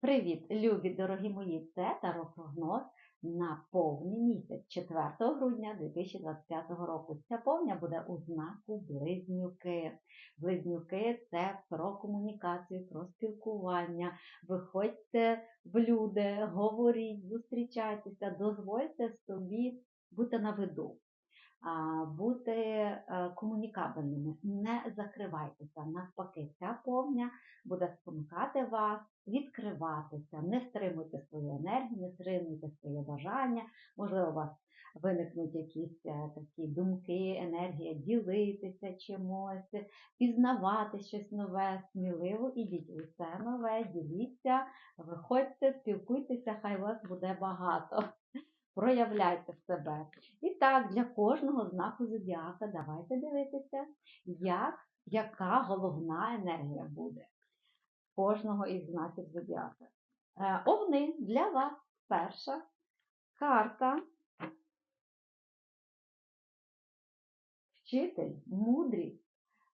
Привіт, любі дорогі мої! Це таропрогноз на повний місяць 4 грудня 2025 року. Ця повня буде у знаку Близнюки. Близнюки це про комунікацію, про спілкування. Виходьте в люди, говоріть, зустрічайтеся, дозвольте собі бути на виду бути е, комунікабельними, не закривайтеся. Навпаки, ця повня буде спонукати вас відкриватися, не стримуйте свою енергію, не стримуйте своє бажання. Можливо, у вас виникнуть якісь е, такі думки, енергія ділитися чимось, пізнавати щось нове, сміливо ідіть усе нове, діліться, виходьте, спілкуйтеся, хай вас буде багато проявляйте себе. І так, для кожного знаку зодіака давайте дивитися, як, яка головна енергія буде кожного із знаків зодіака. Е, овни для вас перша карта. Вчитель, мудрість.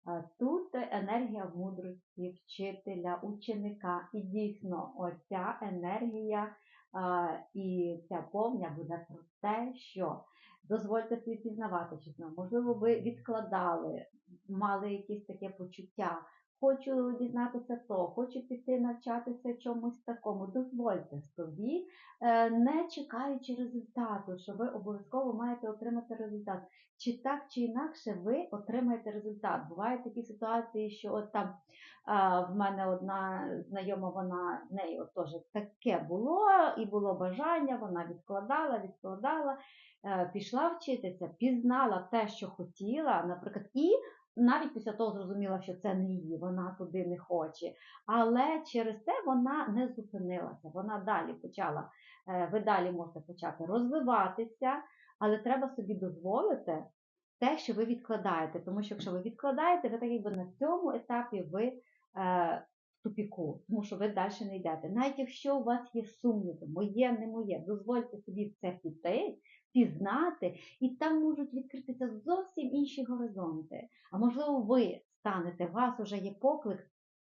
Е, тут енергія мудрості, вчителя, ученика. І дійсно, оця енергія і ця повня буде про те, що дозвольте собі пізнавати. Можливо, ви відкладали, мали якесь таке почуття. Хочу дізнатися то, хочу піти навчатися чомусь такому. Дозвольте собі, е, не чекаючи результату, що ви обов'язково маєте отримати результат. Чи так, чи інакше ви отримаєте результат. Бувають такі ситуації, що от там в мене одна знайома, вона в неї теж таке було, і було бажання, вона відкладала, відкладала, е, пішла вчитися, пізнала те, що хотіла, наприклад, і навіть після того зрозуміла, що це не її, вона туди не хоче. Але через це вона не зупинилася. Вона далі почала, е, ви далі можете почати розвиватися, але треба собі дозволити те, що ви відкладаєте. Тому що якщо ви відкладаєте, ви так якби на цьому етапі ви е, в тупіку, тому що ви далі не йдете. Навіть якщо у вас є сумніви, моє, не моє, дозвольте собі в це піти, пізнати, і там можуть відкритися зовсім інші горизонти. А можливо, ви станете, у вас вже є поклик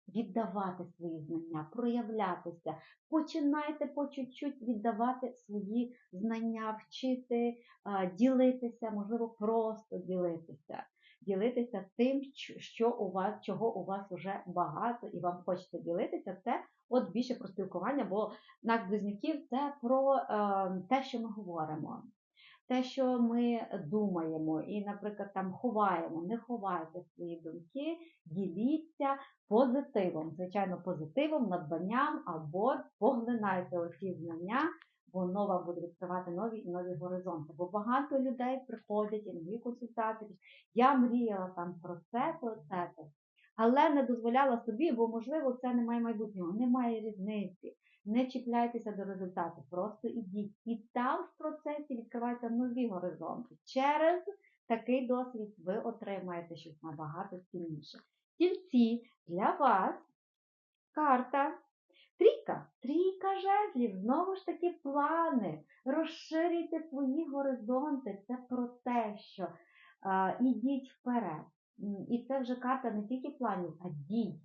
віддавати свої знання, проявлятися. Починайте по чуть-чуть віддавати свої знання, вчити, ділитися, можливо, просто ділитися. Ділитися тим, що у вас, чого у вас вже багато, і вам хочеться ділитися, це от більше про спілкування, бо знак близнюків це про е, те, що ми говоримо те, що ми думаємо, і, наприклад, там ховаємо, не ховайте свої думки, діліться позитивом, звичайно, позитивом, надбанням або поглинайте оці знання, бо нова буде відкривати нові і нові горизонти. Бо багато людей приходять і нові консультації. Я мріяла там про це, про це. Але не дозволяла собі, бо, можливо, це немає майбутнього, немає різниці не чіпляйтеся до результату, просто ідіть. І там в процесі відкриваються нові горизонти. Через такий досвід ви отримаєте щось набагато цінніше. Тільці для вас карта. Трійка, трійка жезлів, знову ж таки, плани. Розширюйте свої горизонти. Це про те, що а, ідіть вперед. І це вже карта не тільки планів, а дій.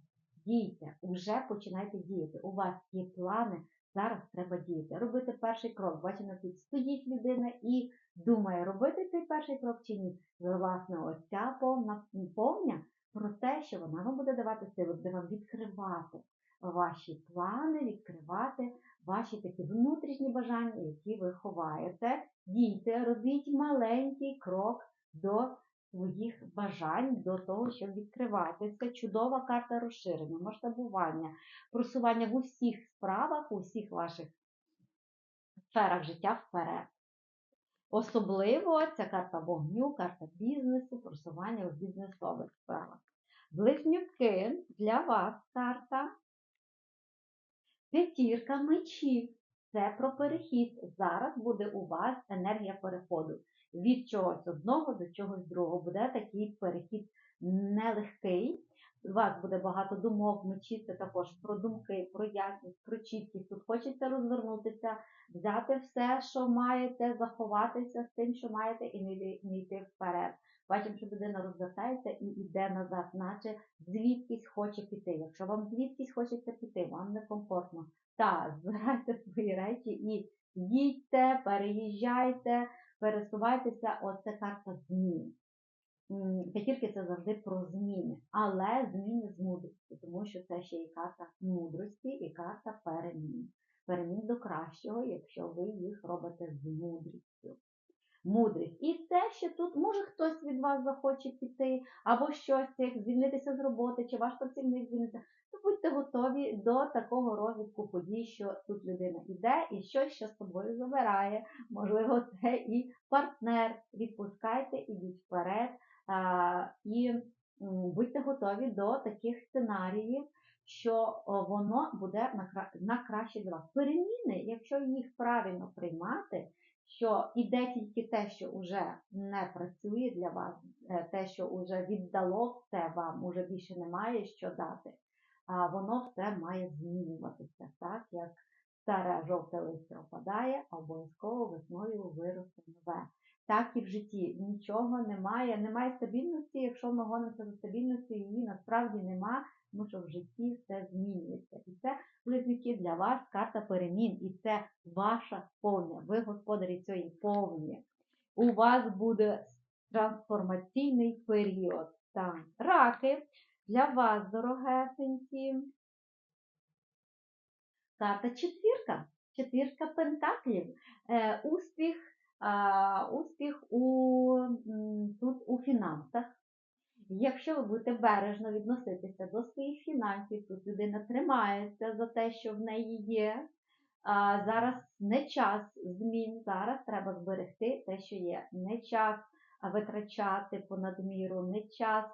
Дійте, вже починайте діяти. У вас є плани, зараз треба діяти. Робити перший крок. Бачимо, тут стоїть людина і думає, робити цей перший крок чи ні. Власне, оця повна повня про те, що вона вам буде давати силу, буде вам відкривати ваші плани, відкривати ваші такі внутрішні бажання, які ви ховаєте. Дійте, робіть маленький крок до своїх бажань до того, щоб відкриватися. Чудова карта розширення, масштабування, просування в усіх справах, у всіх ваших сферах життя вперед. Особливо ця карта вогню, карта бізнесу, просування в бізнесових справах. Близнюки для вас карта. П'ятірка мечів. Це про перехід. Зараз буде у вас енергія переходу від чогось одного до чогось другого. Буде такий перехід нелегкий. У вас буде багато думок, мечі це також про думки, про ясність, про чіткість. Тут хочеться розвернутися, взяти все, що маєте, заховатися з тим, що маєте, і не йти вперед. Бачимо, що людина розвертається і йде назад, наче звідкись хоче піти. Якщо вам звідкись хочеться піти, вам некомфортно, та збирайте свої речі і їдьте, переїжджайте, пересувайтеся. Оце карта змін. П'ятірки це завжди про зміни, але зміни з мудрості, тому що це ще і карта мудрості, і карта перемін. Перемін до кращого, якщо ви їх робите з мудрістю. Мудрість. І те, що тут може хтось від вас захоче піти, або щось, як звільнитися з роботи, чи ваш працівник звільниться, то будьте готові до такого розвитку подій, що тут людина йде і щось, що з собою забирає. Можливо, це і партнер. Відпускайте, ідіть вперед. І будьте готові до таких сценаріїв, що воно буде на, на краще для вас. Переміни, якщо їх правильно приймати, що іде тільки те, що вже не працює для вас, е, те, що вже віддало все вам, уже більше немає що дати, воно все має змінюватися, так як старе жовте листя опадає, а обов'язково весною виросте нове. Так і в житті нічого немає, немає стабільності. Якщо ми гонимося за стабільністю, її насправді нема, тому що в житті все змінюється. І це близнюки для вас карта перемін, і це ваша повня. Ви господарі цієї повні. У вас буде трансформаційний період. Так. Раки для вас, дорогесенькі. Карта четвірка. Четвірка пентаклів. Е, успіх, а, успіх у, тут у фінансах. Якщо ви будете бережно відноситися до своїх фінансів, тут людина тримається за те, що в неї є. А, зараз не час змін, зараз треба зберегти те, що є. Не час витрачати понад міру, не час.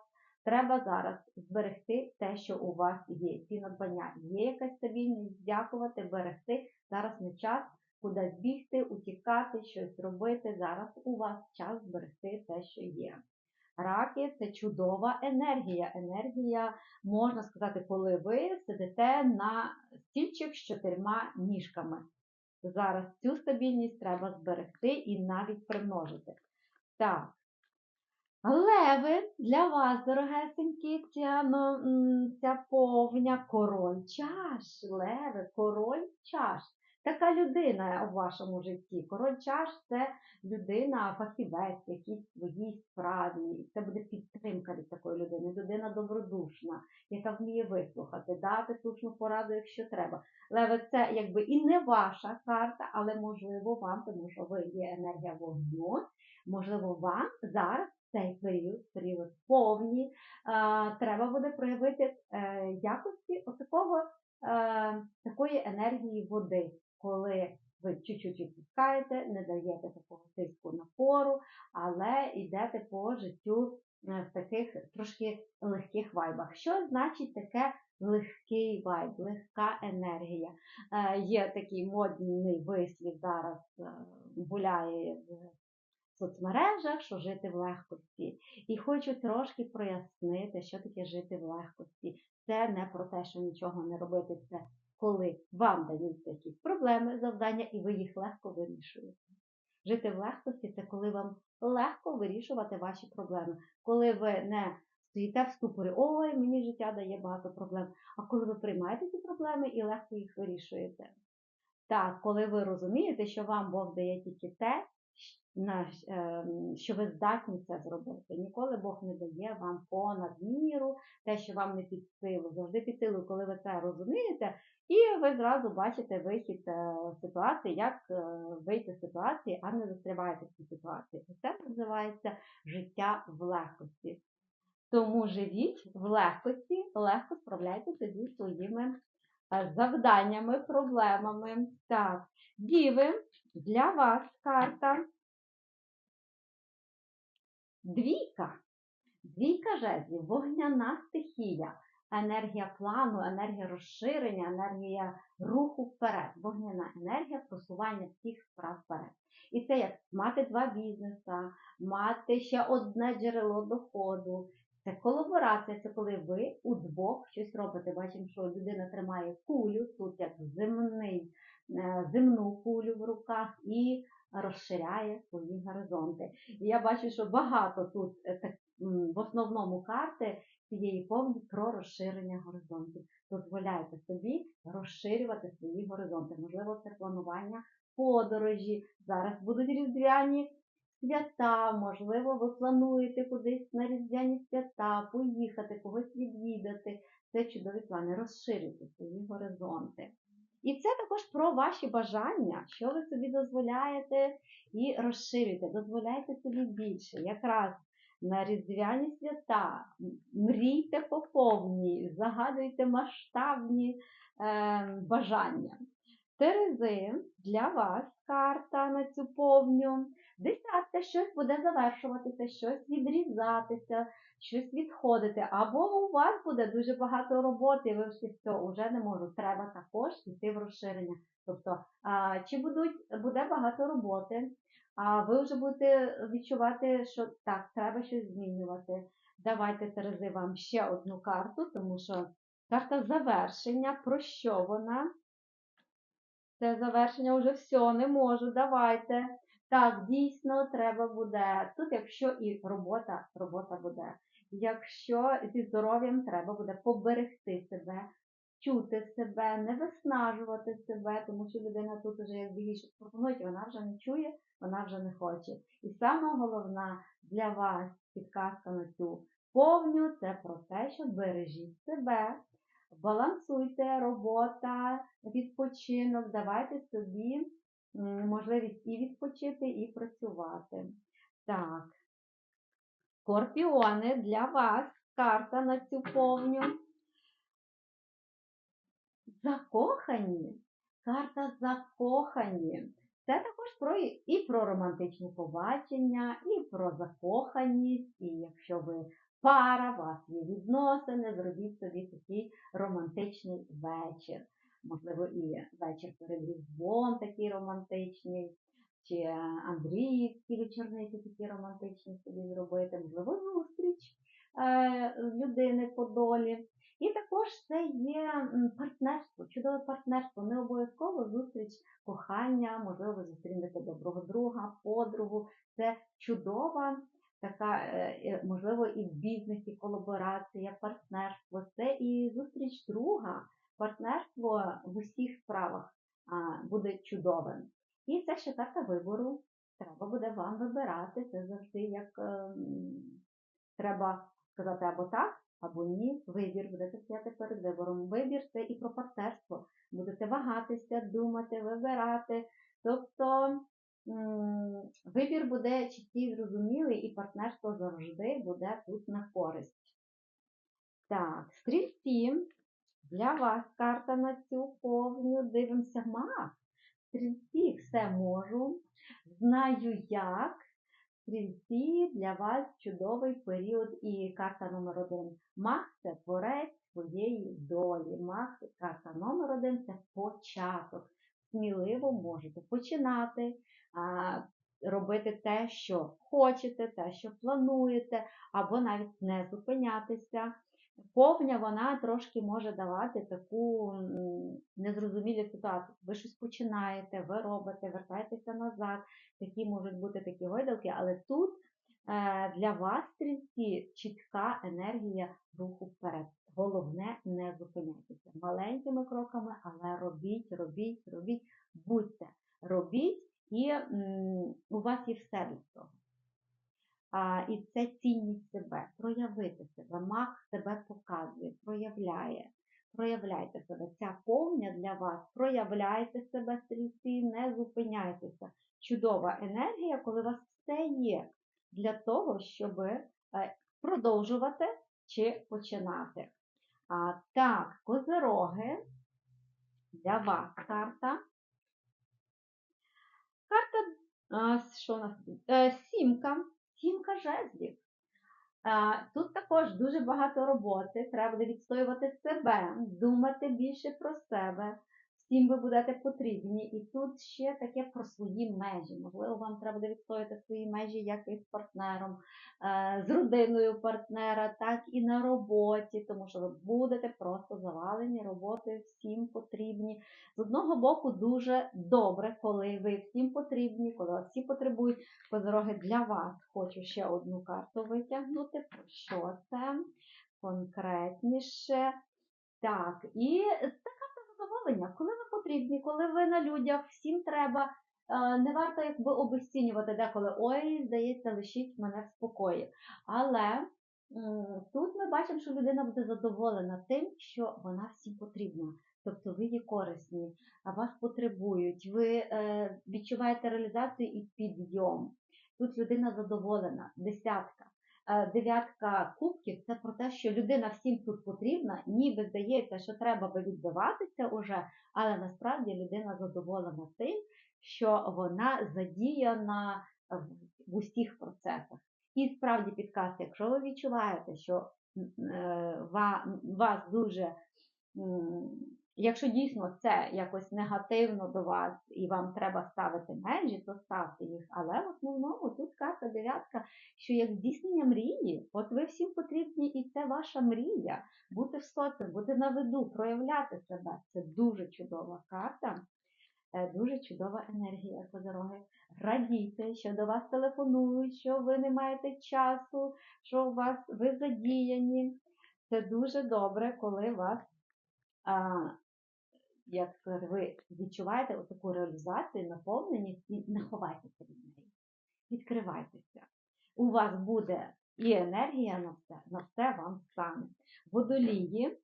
Треба зараз зберегти те, що у вас є. Ці надбання є якась стабільність, дякувати, берегти. Зараз не час кудись бігти, утікати, щось робити. Зараз у вас час зберегти те, що є. Раки це чудова енергія. Енергія, можна сказати, коли ви сидите на стільчик з чотирма ніжками. Зараз цю стабільність треба зберегти і навіть примножити. Так. Леви для вас, дорогесенькі, ця, ну, ця повня король чаш. Леви, король чаш. Така людина у вашому житті. Король чаш це людина, фахівець, якийсь в своїй справі. Це буде підтримка від такої людини. Людина добродушна, яка вміє вислухати, дати слушну пораду, якщо треба. Леви, це якби і не ваша карта, але можливо вам, тому що ви є енергія вогню. Можливо, вам зараз цей період, період повні, а, треба буде проявити е, якості отакого, е, такої енергії води, коли ви чуть-чуть відпускаєте, не даєте такого тиску напору, але йдете по життю е, в таких трошки легких вайбах. Що значить таке легкий вайб, легка енергія? Е, Є такий модний вислів зараз е, гуляє соцмережах, що жити в легкості. І хочу трошки прояснити, що таке жити в легкості. Це не про те, що нічого не робити, це коли вам даються якісь проблеми, завдання, і ви їх легко вирішуєте. Жити в легкості це коли вам легко вирішувати ваші проблеми, коли ви не стоїте в ступорі, ой, мені життя дає багато проблем. А коли ви приймаєте ці проблеми і легко їх вирішуєте. Так, коли ви розумієте, що вам Бог дає тільки те, що ви здатні це зробити. Ніколи Бог не дає вам понад міру, те, що вам не під силу. Завжди під силу, коли ви це розумієте, і ви зразу бачите вихід е, ситуації, як е, вийти з ситуації, а не застряваєте в цій ситуації. Це називається життя в легкості. Тому живіть в легкості, легко справляйтеся зі своїми завданнями, проблемами. Так, діви, для вас карта. Двійка. Двійка жезлів, вогняна стихія, енергія плану, енергія розширення, енергія руху вперед. Вогняна енергія просування всіх справ вперед. І це як мати два бізнеса, мати ще одне джерело доходу. Це колаборація, це коли ви удвох щось робите. Бачимо, що людина тримає кулю, тут як земний, е, земну кулю в руках і розширяє свої горизонти. І я бачу, що багато тут е, в основному карти цієї повні про розширення горизонтів. Дозволяйте собі розширювати свої горизонти. Можливо, це планування подорожі. Зараз будуть різдвяні свята, можливо, ви плануєте кудись на різдвяні свята, поїхати, когось відвідати. Це чудові плани, розширюйте свої горизонти. І це також про ваші бажання, що ви собі дозволяєте і розширюйте, дозволяйте собі більше. Якраз на різдвяні свята мрійте по повній, загадуйте масштабні е, бажання. Терези для вас карта на цю повню. Десятка щось буде завершуватися, щось відрізатися, щось відходити. Або у вас буде дуже багато роботи, і ви всі все, вже не можу. Треба також йти в розширення. Тобто, а, чи будуть, буде багато роботи, а ви вже будете відчувати, що так, треба щось змінювати. Давайте Терези вам ще одну карту, тому що карта завершення, про що вона? Це завершення вже все, не можу, давайте. Так, дійсно, треба буде. Тут, якщо і робота, робота буде. Якщо зі здоров'ям треба буде поберегти себе, чути себе, не виснажувати себе, тому що людина тут вже як більше пропонують, вона вже не чує, вона вже не хоче. І саме головна для вас підказка на цю повню це про те, що бережіть себе, балансуйте робота, відпочинок, давайте собі можливість і відпочити, і працювати. Так. Скорпіони для вас карта на цю повню. Закохані. Карта закохані. Це також про і- про романтичні побачення, і про закоханість. І якщо ви пара, у вас є відносини, зробіть собі такий романтичний вечір. Можливо, і вечір перед Різдвом такий романтичний, чи Андріївські вечорниці такі романтичні собі зробити, можливо, зустріч е, людини по долі. І також це є партнерство, чудове партнерство. Не обов'язково зустріч кохання, можливо, зустрінете доброго друга, подругу. Це чудова така, е, можливо, і в бізнесі колаборація, партнерство. Це і зустріч друга, партнерство в усіх справах буде чудовим. І це ще карта вибору. Треба буде вам вибирати. Це завжди як ем, треба сказати або так, або ні. Вибір будете стояти перед вибором. Вибір це і про партнерство. Будете вагатися, думати, вибирати. Тобто вибір буде чіткий, зрозумілий, і партнерство завжди буде тут на користь. Так, стрільці. Для вас карта на цю повню. Дивимося маг. Стрільці все можу. Знаю як. Стрільці для вас чудовий період і карта номер один. Маг це творець своєї долі. Маг карта номер один це початок. Сміливо можете починати, робити те, що хочете, те, що плануєте, або навіть не зупинятися. Повня вона трошки може давати таку незрозумілу ситуацію. Ви щось починаєте, ви робите, вертаєтеся назад. Такі можуть бути такі гойдалки, але тут е, для вас, стрільці, чітка енергія руху вперед. Головне, не зупиняйтеся. Маленькими кроками, але робіть, робіть, робіть, будьте, робіть, і у вас є все для цього. А, і це цінність себе, проявити себе. Маг себе показує, проявляє. Проявляйте себе. Ця повня для вас. Проявляйте себе, стрільці, не зупиняйтеся. Чудова енергія, коли у вас все є для того, щоб е, продовжувати чи починати. А, так, козероги. Для вас карта. Карта, а, що у нас? Е, Сімка. Сімка жезлів. Тут також дуже багато роботи. Треба буде відстоювати себе, думати більше про себе. Всім ви будете потрібні. І тут ще таке про свої межі. Можливо, вам треба буде відстояти свої межі як і з партнером, е, з родиною партнера, так і на роботі, тому що ви будете просто завалені роботою, всім потрібні. З одного боку, дуже добре, коли ви всім потрібні, коли вас всі потребують. Козороги для вас хочу ще одну карту витягнути. Про що це? конкретніше. Так, і задоволення. Коли ви потрібні, коли ви на людях, всім треба. Е, Не варто якби обесцінювати деколи, ой, здається, лишіть мене в спокої. Але тут ми бачимо, що людина буде задоволена тим, що вона всім потрібна. Тобто ви є корисні, а вас потребують, ви е, відчуваєте реалізацію і підйом. Тут людина задоволена, десятка. Е, Дев'ятка кубків це про те, що людина всім тут потрібна, ніби здається, що треба би відбиватися уже, але насправді людина задоволена тим, що вона задіяна в, усіх процесах. І справді підказка, якщо ви відчуваєте, що е, ва- вас дуже, якщо дійсно це якось негативно до вас і вам треба ставити межі, то ставте їх. Але в основному тут карта дев'ятка, що як здійснення мрії, от ви всім потрібні, і це ваша мрія. Бути в соціумі, бути на виду, проявляти себе. Це дуже чудова карта. Е, Дуже чудова енергія козороги. Радійте, що до вас телефонують, що ви не маєте часу, що у вас ви задіяні. Це дуже добре, коли вас, як ви відчуваєте таку реалізацію, наповненість і не ховайтеся від неї. Відкривайтеся. У вас буде і енергія на все, на все вам стане. Водолії.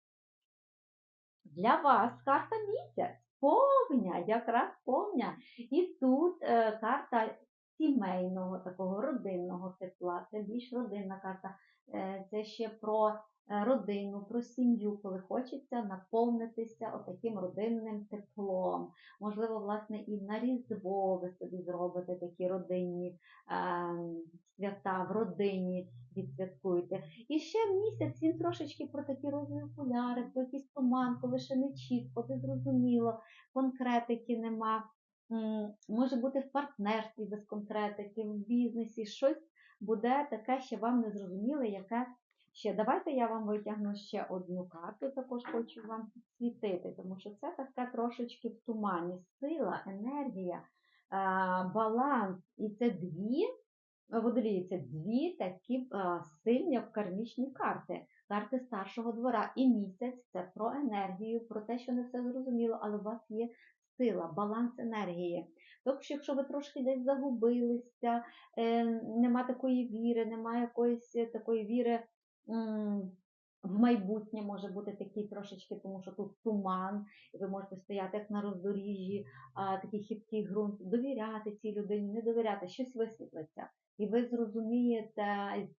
Для вас карта місяць, повня, якраз повня. І тут е, карта сімейного, такого родинного тепла. Це більш родинна карта. Е, це ще про родину, про сім'ю, коли хочеться наповнитися отаким родинним теплом. Можливо, власне, і на Різдво ви собі зробите такі родинні е, свята в родині відсвяткуєте. І ще місяць він трошечки про такі розові окуляри, про якийсь туман, коли ще не чітко, не зрозуміло, конкретики нема. Може бути в партнерстві без конкретики, в бізнесі, щось буде таке, що вам не зрозуміле, яке ще. Давайте я вам витягну ще одну карту, також хочу вам підсвітити, тому що це таке трошечки в тумані. Сила, енергія, баланс. І це дві водолії це дві такі сильні кармічні карти. Карти старшого двора. І місяць це про енергію, про те, що не все зрозуміло, але у вас є сила, баланс енергії. Тобто, якщо ви трошки десь загубилися, е, нема такої віри, нема якоїсь такої віри в майбутнє може бути такий трошечки, тому що тут туман, і ви можете стояти як на роздоріжжі, такий хиткий ґрунт, довіряти цій людині, не довіряти, щось висвітлиться. І ви зрозумієте,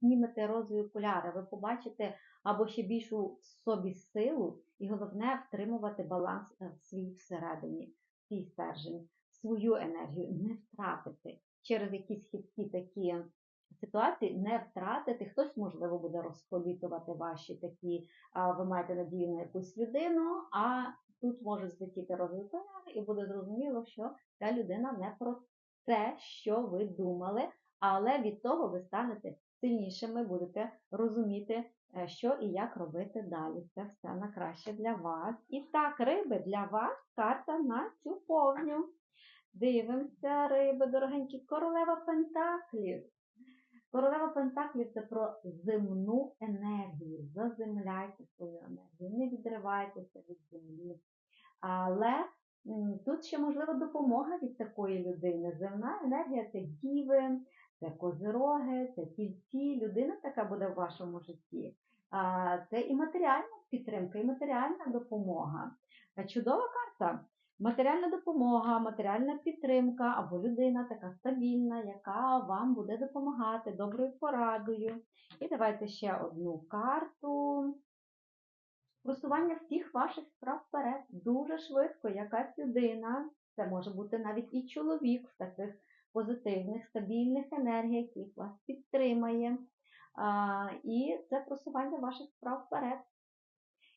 знімете розові окуляри, ви побачите або ще більшу в собі силу, і головне втримувати баланс е, в свій всередині, свій стержень, свою енергію, не втратити через якісь хиткі такі ситуації, не втратити. Хтось, можливо, буде розполітувати ваші такі, ви маєте надію на якусь людину, а тут може злетіти розові і буде зрозуміло, що ця людина не про те, що ви думали, але від того ви станете сильнішими, будете розуміти, е, що і як робити далі. Це все на краще для вас. І так, риби, для вас карта на цю повню. Дивимося, риби, дорогенькі, королева Пентаклів. Королева Пентаклів це про земну енергію. Заземляйте свою енергію, не відривайтеся від землі. Але тут ще можлива допомога від такої людини. Земна енергія це діви, це козироги, це тільці. Людина така буде в вашому житті. Це і матеріальна підтримка, і матеріальна допомога. Чудова карта. Матеріальна допомога, матеріальна підтримка або людина така стабільна, яка вам буде допомагати доброю порадою. І давайте ще одну карту. Просування всіх ваших справ вперед дуже швидко. Якась людина, це може бути навіть і чоловік в таких позитивних, стабільних енергіях, який вас підтримає. І це просування ваших справ вперед.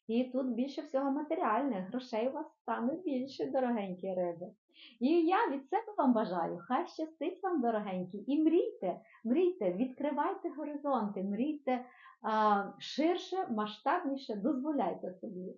І тут більше всього матеріальних грошей у вас стане більше, дорогенькі риби. І я від себе вам бажаю, хай щастить вам, дорогенькі, і мрійте, мрійте, відкривайте горизонти, мрійте а, ширше, масштабніше, дозволяйте собі